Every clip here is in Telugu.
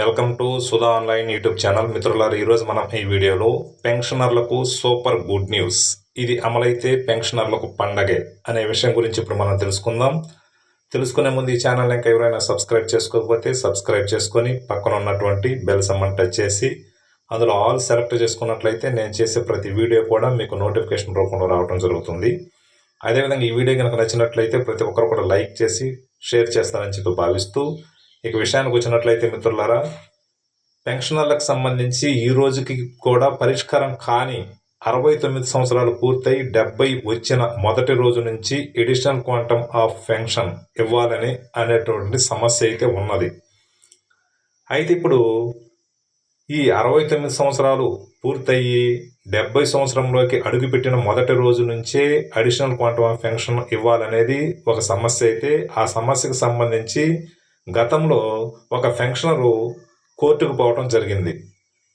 Welcome to Sudha online YouTube channel మిత్రులారు ఈరోజు మనం ఈ వీడియోలో పెన్షనర్లకు సూపర్ గుడ్ న్యూస్. ఇది అమలైతే పెన్షనర్లకు పండగే అనే విషయం గురించి ఇప్పుడు మనం తెలుసుకుందాం. తెలుసుకునే ముందు ఈ ఛానల్ ఇంకా ఎవరైనా సబ్స్క్రైబ్ చేసుకోకపోతే సబ్స్క్రైబ్ చేసుకొని పక్కన ఉన్నటువంటి బెల్ సమ్మన్ టచ్ చేసి అందులో ఆల్ సెలెక్ట్ చేసుకున్నట్లయితే నేను చేసే ప్రతి వీడియో కూడా మీకు నోటిఫికేషన్ రూపంలో రావడం జరుగుతుంది. అదేవిధంగా ఈ వీడియో కనుక నచ్చినట్లయితే ప్రతి ఒక్కరు కూడా లైక్ చేసి షేర్ చేస్తారని చెప్పి భావిస్తూ ఇక విషయానికి వచ్చినట్లయితే మిత్రులారా పెన్షనర్లకు సంబంధించి ఈ రోజుకి కూడా పరిష్కారం కాని అరవై తొమ్మిది సంవత్సరాలు పూర్తయి డెబ్బై వచ్చిన మొదటి రోజు నుంచి ఎడిషనల్ క్వాంటమ్ ఆఫ్ పెన్షన్ ఇవ్వాలని అనేటువంటి సమస్య అయితే ఉన్నది. అయితే ఇప్పుడు ఈ అరవై తొమ్మిది సంవత్సరాలు పూర్తయి డెబ్బై సంవత్సరంలోకి అడుగుపెట్టిన మొదటి రోజు నుంచే అడిషనల్ క్వాంటమ్ ఆఫ్ పెన్షన్ ఇవ్వాలనేది ఒక సమస్య అయితే ఆ సమస్యకు సంబంధించి గతంలో ఒక పెన్షనరు కోర్టుకు పోవడం జరిగింది.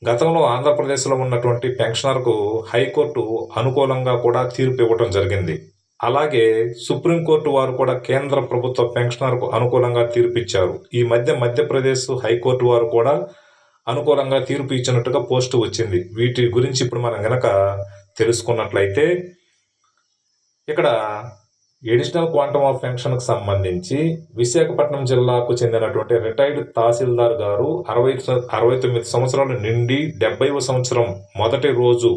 గతంలో ఆంధ్రప్రదేశ్లో ఉన్నటువంటి పెన్షనర్కు హైకోర్టు అనుకూలంగా కూడా తీర్పు ఇవ్వడం జరిగింది. అలాగే సుప్రీంకోర్టు వారు కూడా కేంద్ర ప్రభుత్వ పెన్షనర్కు అనుకూలంగా తీర్పు ఇచ్చారు. ఈ మధ్య మధ్యప్రదేశ్ హైకోర్టు వారు కూడా అనుకూలంగా తీర్పు ఇచ్చినట్టుగా పోస్టు వచ్చింది. వీటి గురించి ఇప్పుడు మనం గనక తెలుసుకున్నట్లయితే ఇక్కడ ఎడిషనల్ క్వాంటమ్ ఆఫ్ పెన్షన్కి సంబంధించి విశాఖపట్నం జిల్లాకు చెందినటువంటి రిటైర్డ్ తహసీల్దార్ గారు అరవై అరవై తొమ్మిది సంవత్సరాల నిండి డెబ్బైవ సంవత్సరం మొదటి రోజు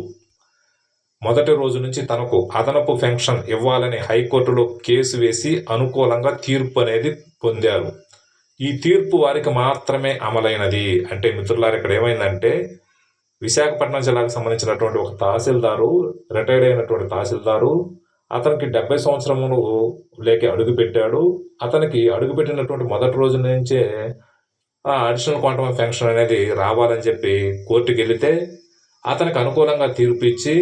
మొదటి రోజు నుంచి తనకు అదనపు పెన్షన్ ఇవ్వాలని హైకోర్టులో కేసు వేసి అనుకూలంగా తీర్పు అనేది పొందారు. ఈ తీర్పు వారికి మాత్రమే అమలైనది. అంటే మిత్రులారు ఇక్కడ ఏమైందంటే విశాఖపట్నం జిల్లాకు సంబంధించినటువంటి ఒక తహసీల్దారు రిటైర్డ్ అయినటువంటి తహసీల్దారు అతనికి డెబ్బై సంవత్సరములు లేక అడుగు పెట్టాడు అతనికి అడుగు పెట్టినటువంటి మొదటి రోజు నుంచే అడిషనల్ క్వాంటమ్ ఆఫ్ పెన్షన్ అనేది రావాలని చెప్పి కోర్టుకి వెళితే అతనికి అనుకూలంగా తీర్పు ఇచ్చి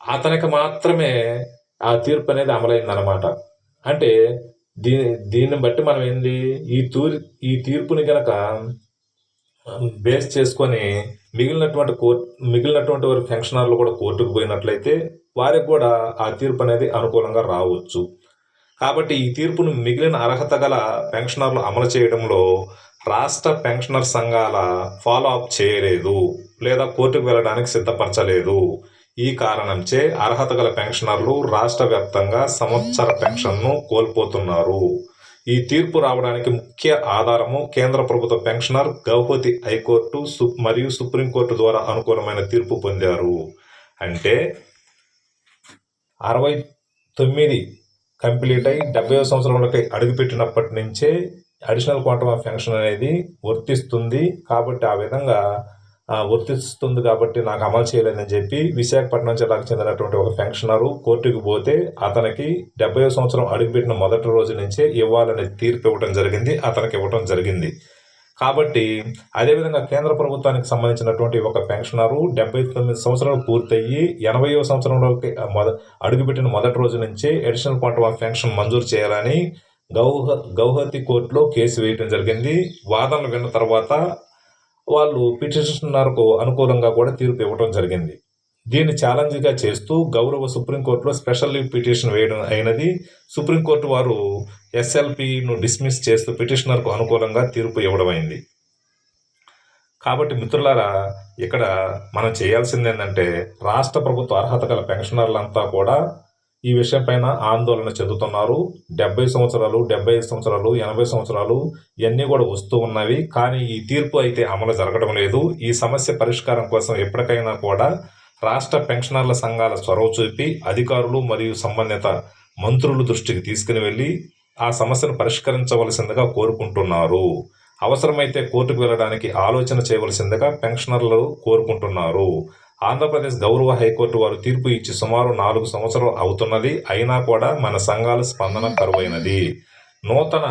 అతనికి మాత్రమే ఆ తీర్పు అనేది అమలైందనమాట అంటే దీని దీన్ని బట్టి మనం ఏంది? ఈ తూర్ ఈ తీర్పుని కనుక బేస్ చేసుకొని మిగిలినటువంటి కోర్టు మిగిలినటువంటి వారి పెన్షనర్లు కూడా కోర్టుకు పోయినట్లయితే వారికి కూడా ఆ తీర్పు అనేది అనుకూలంగా రావచ్చు. కాబట్టి ఈ తీర్పును మిగిలిన అర్హత గల పెన్షనర్లు అమలు చేయడంలో రాష్ట్ర పెన్షనర్ సంఘాల ఫాలో అప్ చేయలేదు లేదా కోర్టుకు వెళ్ళడానికి సిద్ధపరచలేదు. ఈ కారణంచే అర్హత గల పెన్షనర్లు రాష్ట్ర వ్యాప్తంగా సంవత్సర పెన్షన్ను కోల్పోతున్నారు. ఈ తీర్పు రావడానికి ముఖ్య ఆధారము కేంద్ర ప్రభుత్వ పెన్షనర్ గౌహతి హైకోర్టు సు- మరియు సుప్రీంకోర్టు ద్వారా అనుకూలమైన తీర్పు పొందారు. అంటే అరవై తొమ్మిది కంప్లీట్ అయి డెబ్బై సంవత్సరంలోకి అడుగుపెట్టినప్పటి నుంచే అడిషనల్ క్వాంటమ్ ఆఫ్ పెన్షన్ అనేది వర్తిస్తుంది. కాబట్టి ఆ విధంగా వర్తిస్తుంది కాబట్టి నాకు అమలు చేయలేదని చెప్పి విశాఖపట్నం జిల్లాకు చెందినటువంటి ఒక పెన్షనరు కోర్టుకు పోతే అతనికి డెబ్బై సంవత్సరం అడుగుపెట్టిన మొదటి రోజు నుంచే ఇవ్వాలనే తీర్పు ఇవ్వడం జరిగింది అతనికి ఇవ్వడం జరిగింది. కాబట్టి అదేవిధంగా కేంద్ర ప్రభుత్వానికి సంబంధించినటువంటి ఒక పెన్షనరు డెబ్బై తొమ్మిది సంవత్సరాలు పూర్తయ్యి ఎనభైవ సంవత్సరంలోకి మొద అడుగుపెట్టిన మొదటి రోజు నుంచే అడిషనల్ పార్ట్ ఆఫ్ పెన్షన్ మంజూరు చేయాలని గౌహ గౌహతి కోర్టులో కేసు వేయడం జరిగింది. వాదనలు విన్న తర్వాత వాళ్ళు పిటిషనర్కు అనుకూలంగా కూడా తీర్పు ఇవ్వడం జరిగింది. దీన్ని ఛాలెంజ్గా చేస్తూ గౌరవ సుప్రీంకోర్టులో స్పెషల్ లీవ్ పిటిషన్ వేయడం అయినది. సుప్రీంకోర్టు వారు ఎస్ఎల్పిను డిస్మిస్ చేస్తూ పిటిషనర్కు అనుకూలంగా తీర్పు ఇవ్వడం అయింది. కాబట్టి మిత్రులారా ఇక్కడ మనం చేయాల్సింది ఏంటంటే రాష్ట్ర ప్రభుత్వ అర్హత గల పెన్షనర్లంతా కూడా ఈ విషయంపైన ఆందోళన చెందుతున్నారు. డెబ్బై సంవత్సరాలు డెబ్బై ఐదు సంవత్సరాలు ఎనభై సంవత్సరాలు ఇవన్నీ కూడా వస్తూ ఉన్నవి. కానీ ఈ తీర్పు అయితే అమలు జరగడం లేదు. ఈ సమస్య పరిష్కారం కోసం ఎప్పటికైనా కూడా రాష్ట్ర పెన్షనర్ల సంఘాల చొరవ చూపి అధికారులు మరియు సంబంధిత మంత్రులు దృష్టికి తీసుకుని వెళ్ళి ఆ సమస్యను పరిష్కరించవలసిందిగా కోరుకుంటున్నారు. అవసరమైతే కోర్టుకు వెళ్ళడానికి ఆలోచన చేయవలసిందిగా పెన్షనర్లు కోరుకుంటున్నారు. ఆంధ్రప్రదేశ్ గౌరవ హైకోర్టు వారు తీర్పు ఇచ్చి సుమారు నాలుగు సంవత్సరాలు అవుతున్నది. అయినా కూడా మన సంఘాల స్పందన కరువైనది. నూతన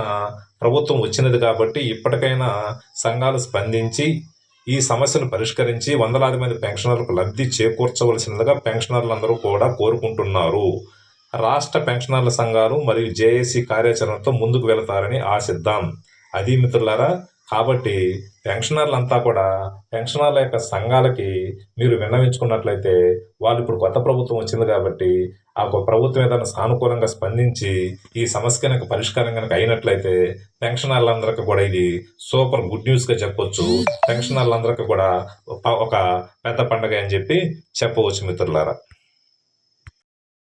ప్రభుత్వం వచ్చినది కాబట్టి ఇప్పటికైనా సంఘాలు స్పందించి ఈ సమస్యను పరిష్కరించి వందలాది మంది పెన్షనర్లకు లబ్ధి చేకూర్చవలసిందిగా పెన్షనర్లందరూ కూడా కోరుకుంటున్నారు. రాష్ట్ర పెన్షనర్ల సంఘాలు మరియు జేఏసీ కార్యాచరణతో ముందుకు వెళతారని ఆశిద్దాం. అది మిత్రులారా కాబట్టి పెన్షనర్లంతా కూడా పెన్షనర్ల యొక్క సంఘాలకి మీరు విన్నవించుకున్నట్లయితే వాళ్ళు ఇప్పుడు కొత్త ప్రభుత్వం వచ్చింది కాబట్టి ఆ ప్రభుత్వం ఏదైనా సానుకూలంగా స్పందించి ఈ సమస్య కనుక పరిష్కారం కనుక అయినట్లయితే పెన్షనర్లందరికీ కూడా ఇది సూపర్ గుడ్ న్యూస్గా చెప్పొచ్చు. పెన్షనర్లందరికీ కూడా ఒక- ఒక పెద్ద పండగ అని చెప్పి చెప్పవచ్చు మిత్రులారా.